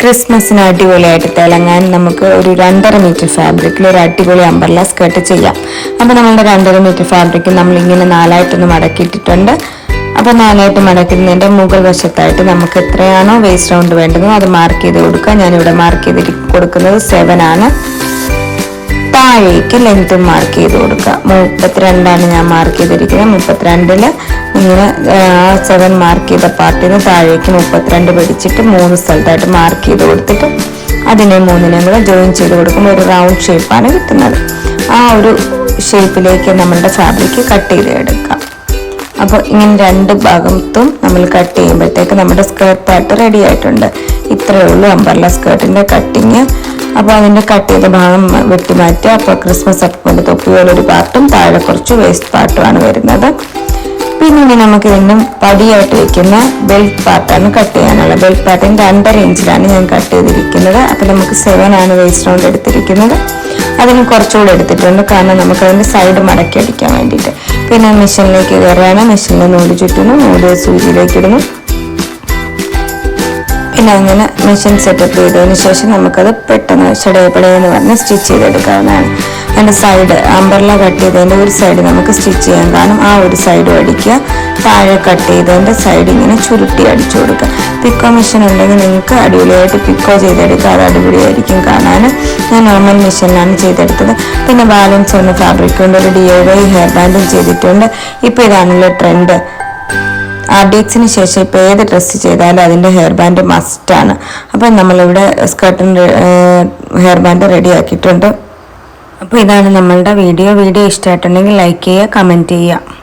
ക്രിസ്മസിന് അടിപൊളിയായിട്ട് തിളങ്ങാൻ നമുക്ക് ഒരു രണ്ടര മീറ്റർ ഫാബ്രിക്കിൽ ഒരു അടിപൊളി അമ്പർല സ്കേർട്ട് ചെയ്യാം. അപ്പോൾ നമ്മളുടെ രണ്ടര മീറ്റർ ഫാബ്രിക് നമ്മളിങ്ങനെ നാലായിട്ടൊന്ന് മടക്കിയിട്ടിട്ടുണ്ട്. അപ്പോൾ നാലായിട്ട് മടക്കുന്നതിന്റെ മുകൾ വശത്തായിട്ട് നമുക്ക് എത്രയാണോ വേസ്റ്റ് റൗണ്ട് വേണ്ടത് അത് മാർക്ക് ചെയ്ത് കൊടുക്കുക ഞാനിവിടെ മാർക്ക് ചെയ്ത് കൊടുക്കുന്നത് സെവൻ ആണ്. താഴേക്ക് ലെങ്ത് മാർക്ക് ചെയ്ത് കൊടുക്കുക മുപ്പത്തിരണ്ടാണ് ഞാൻ മാർക്ക് ചെയ്തിരിക്കുന്നത്. മുപ്പത്തിരണ്ടിൽ ഇങ്ങനെ സെവൻ മാർക്ക് ചെയ്ത പാർട്ടിന് താഴേക്ക് മുപ്പത്തിരണ്ട് പിടിച്ചിട്ട് മൂന്ന് സ്ഥലത്തായിട്ട് മാർക്ക് ചെയ്ത് കൊടുത്തിട്ട് അതിനെ മൂന്നിനെയും കൂടെ ജോയിൻ ചെയ്ത് കൊടുക്കുമ്പോൾ ഒരു റൗണ്ട് ഷേപ്പാണ് കിട്ടുന്നത്. ആ ഒരു ഷേപ്പിലേക്ക് നമ്മളുടെ ഫാബ്രിക് കട്ട് ചെയ്ത് എടുക്കാം. അപ്പോൾ ഇങ്ങനെ രണ്ട് ഭാഗത്തും നമ്മൾ കട്ട് ചെയ്യുമ്പോഴത്തേക്ക് നമ്മുടെ സ്കേർട്ട് പാർട്ട് റെഡി ആയിട്ടുണ്ട്. ഇത്രയേ ഉള്ളൂ അമ്പർല സ്കേർട്ടിന്റെ കട്ടിങ് അപ്പോൾ അതിന്റെ കട്ട് ചെയ്ത ഭാഗം വെട്ടി മാറ്റുക അപ്പോൾ ക്രിസ്മസ് അപ്പന്റെ തൊപ്പി ഒരു പാർട്ടും താഴെ കുറച്ച് വേസ്റ്റ് പാർട്ടുമാണ് വരുന്നത്. പിന്നെ ഇനി നമുക്ക് ഇതിനും പടിയായിട്ട് വെക്കുന്ന ബെൽറ്റ് പാർട്ടാണ് കട്ട് ചെയ്യാനുള്ളത് ബെൽറ്റ് പാർട്ടിന് രണ്ടര ഇഞ്ചിലാണ് ഞാൻ കട്ട് ചെയ്തിരിക്കുന്നത്. അപ്പോൾ നമുക്ക് സെവൻ ആണ് വേസ്റ്റ് റൗണ്ട് എടുത്തിരിക്കുന്നത്. അതിന് കുറച്ചുകൂടെ എടുത്തിട്ടുണ്ട്. കാരണം നമുക്ക് അതിന്റെ സൈഡ് മടക്കി അടിക്കാൻ വേണ്ടിയിട്ട്. പിന്നെ മെഷീനിലേക്ക് കയറുകയാണ് മെഷീനിൽ നൂൽ ചുറ്റുന്നു. നൂൽ സൂചിയിലേക്ക് ഇടുന്നു. പിന്നെ അങ്ങനെ മെഷീൻ സെറ്റപ്പ് ചെയ്തതിന് ശേഷം നമുക്കത് പെട്ടെന്ന് ചടയപ്പടയെന്ന് പറഞ്ഞ് സ്റ്റിച്ച് ചെയ്തെടുക്കാവുന്നതാണ്. അതിന്റെ സൈഡ് അമ്പർല കട്ട് ചെയ്തതിന്റെ ഒരു സൈഡ് നമുക്ക് സ്റ്റിച്ച് ചെയ്യാൻ കാരണം ആ ഒരു സൈഡും അടിക്കുക. താഴെ കട്ട് ചെയ്തതിന്റെ സൈഡ് ഇങ്ങനെ ചുരുട്ടി അടിച്ചു കൊടുക്കുക. പിക്കോ മെഷീൻ ഉണ്ടെങ്കിൽ നിങ്ങൾക്ക് അടിപൊളിയായിട്ട് പിക്കോ ചെയ്തെടുക്കുക അത് അടിപൊളിയായിരിക്കും കാണാൻ ഞാൻ നോർമൽ മെഷീനിലാണ് ചെയ്തെടുത്തത്. പിന്നെ ബാലൻസ് ഒന്ന് ഫാബ്രിക് കൊണ്ട് ഒരു ഡി ഐ വൈ ഹെയർ ബാൻഡും ചെയ്തിട്ടുണ്ട്. ഇപ്പോൾ ഇതാണല്ലോ ട്രെൻഡ് ആർഡിക്സിന് ശേഷം ഇപ്പോൾ ഏത് ഡ്രസ്സ് ചെയ്താലും അതിന്റെ ഹെയർ ബാൻഡ് മസ്റ്റാണ് അപ്പം നമ്മളിവിടെ സ്കർട്ടിന്റെ ഹെയർ ബാൻഡ് റെഡി ആക്കിയിട്ടുണ്ട്. അപ്പോൾ ഇതാണ് നമ്മളുടെ വീഡിയോ. വീഡിയോ ഇഷ്ടമായിട്ടുണ്ടെങ്കിൽ ലൈക്ക് ചെയ്യുക കമന്റ് ചെയ്യുക.